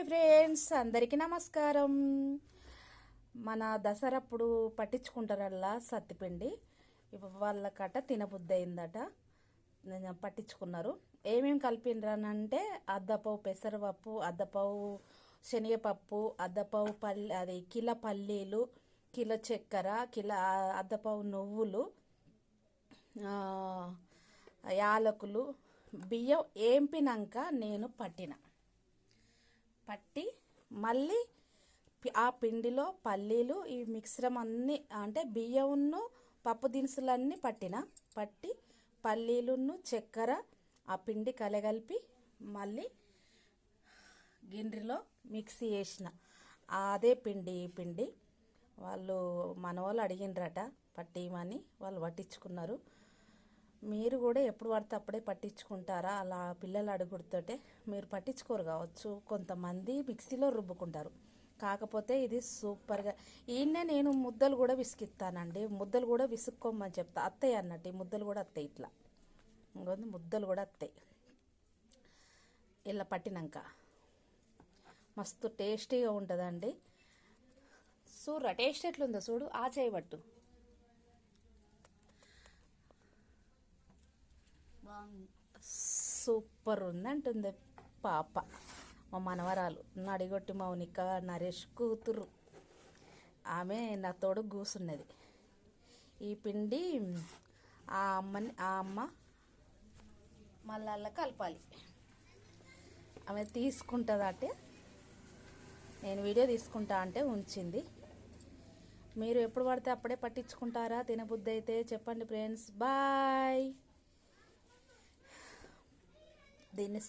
Hi friends అందరికీ నమస్కారం. మన దసరప్పుడు పట్టించుకుంటారల్లా సత్తిపిండి. వాళ్ళకట తినబుద్ధి అయిందట నేను పట్టించుకున్నారు. ఏమేమి కలిపినరానంటే అద్దపావు పెసరపప్పు అద్దపావు శనగపప్పు అద్దపావు పల్లి అది కిలో పల్లీలు కిలో చక్కెర కిలో అద్దపావు నువ్వులు యాలకులు బియ్యం ఏంపినాక నేను పట్టిన. పట్టి మళ్ళీ ఆ పిండిలో పల్లీలు ఈ మిక్సరం అన్ని అంటే బియ్యంను పప్పు దినుసులన్నీ పట్టిన పట్టి పల్లీలును చక్కెర ఆ పిండి కలగలిపి మళ్ళీ గిన్నెలో మిక్సీ చేసిన. అదే పిండి ఈ పిండి. వాళ్ళు మన వాళ్ళు అడిగినరట పట్టియమని. వాళ్ళు పట్టించుకున్నారు. మీరు కూడా ఎప్పుడు పడితే అప్పుడే పట్టించుకుంటారా? అలా పిల్లలు అడుగుడుతోటే మీరు పట్టించుకోరు కావచ్చు. కొంతమంది మిక్సీలో రుబ్బుకుంటారు. కాకపోతే ఇది సూపర్గా ఈయన నేను ముద్దలు కూడా విసికిస్తానండి ముద్దలు కూడా విసుక్కోమని చెప్తా. అత్తయ్య అన్నట్టు ఈ ముద్దలు కూడా అత్తయ్య ఇట్లా. ఇంకొంది ముద్దలు కూడా అత్తయ్య. ఇలా పట్టినాక మస్తు టేస్టీగా ఉంటుందండి. చూడరా టేస్ట్ ఎట్లుందో చూడు. ఆ చేయబట్టు సూపర్ ఉంది అంటుంది పాప. మా మనవరాలు నడిగొట్టి మౌనిక నరేష్ కూతురు. ఆమె నా తోడు కూసున్నది ఈ పిండి ఆ అమ్మని ఆ అమ్మ మళ్ళా కలపాలి. ఆమె తీసుకుంటుందంటే నేను వీడియో తీసుకుంటా అంటే ఉంచింది. మీరు ఎప్పుడు పడితే అప్పుడే పట్టించుకుంటారా? తినబుద్ధి అయితే చెప్పండి ఫ్రెండ్స్. బాయ్! దీన్ని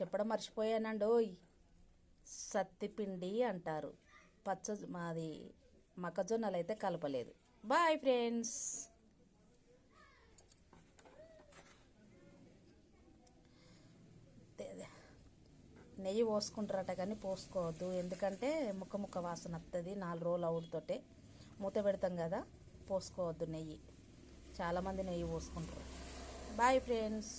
చెప్పడం మర్చిపోయానండి. ఓయ్ సత్తిపిండి అంటారు. పచ్చ మాది మొక్కజొన్నలు అయితే కలపలేదు. Bye friends. నెయ్యి పోసుకుంటారట కానీ పోసుకోవద్దు. ఎందుకంటే ముక్క ముక్క వాసన వస్తుంది నాలుగు రోజులు అవుడుతోటే మూత పెడతాం కదా పోసుకోవద్దు నెయ్యి. చాలామంది నెయ్యి పోసుకుంటారు. Bye friends.